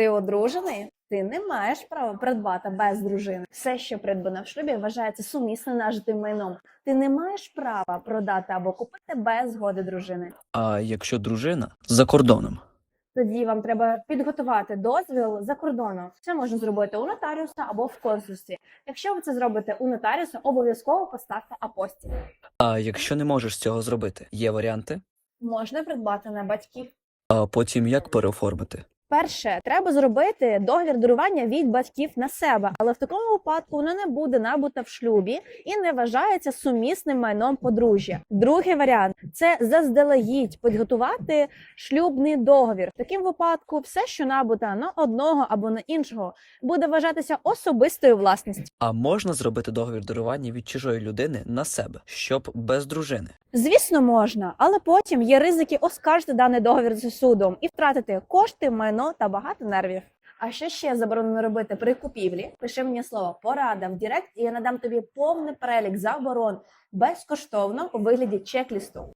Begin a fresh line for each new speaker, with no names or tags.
Ти одружений? Ти не маєш права придбати без дружини. Все, що придбано в шлюбі, вважається сумісним нажитим майном. Ти не маєш права продати або купити без згоди дружини.
А якщо дружина за кордоном?
Тоді вам треба підготувати дозвіл за кордоном. Це можна зробити у нотаріуса або в консульстві. Якщо ви це зробите у нотаріуса, обов'язково поставте апостіль.
А якщо не можеш цього зробити, є варіанти?
Можна придбати на батьків.
А потім як переоформити?
Перше, треба зробити договір дарування від батьків на себе, але в такому випадку воно не буде набута в шлюбі і не вважається сумісним майном подружжя. Другий варіант це заздалегідь підготувати шлюбний договір. В такому випадку все, що набута на одного або на іншого, буде вважатися особистою власністю.
А можна зробити договір дарування від чужої людини на себе, щоб без дружини?
Звісно, можна, але потім є ризики оскаржити даний договір за судом і втратити кошти, майно та багато нервів. А що ще заборонено робити при купівлі? Пиши мені слово порада в Директ, і я надам тобі повний перелік заборон безкоштовно у вигляді чек-лісту.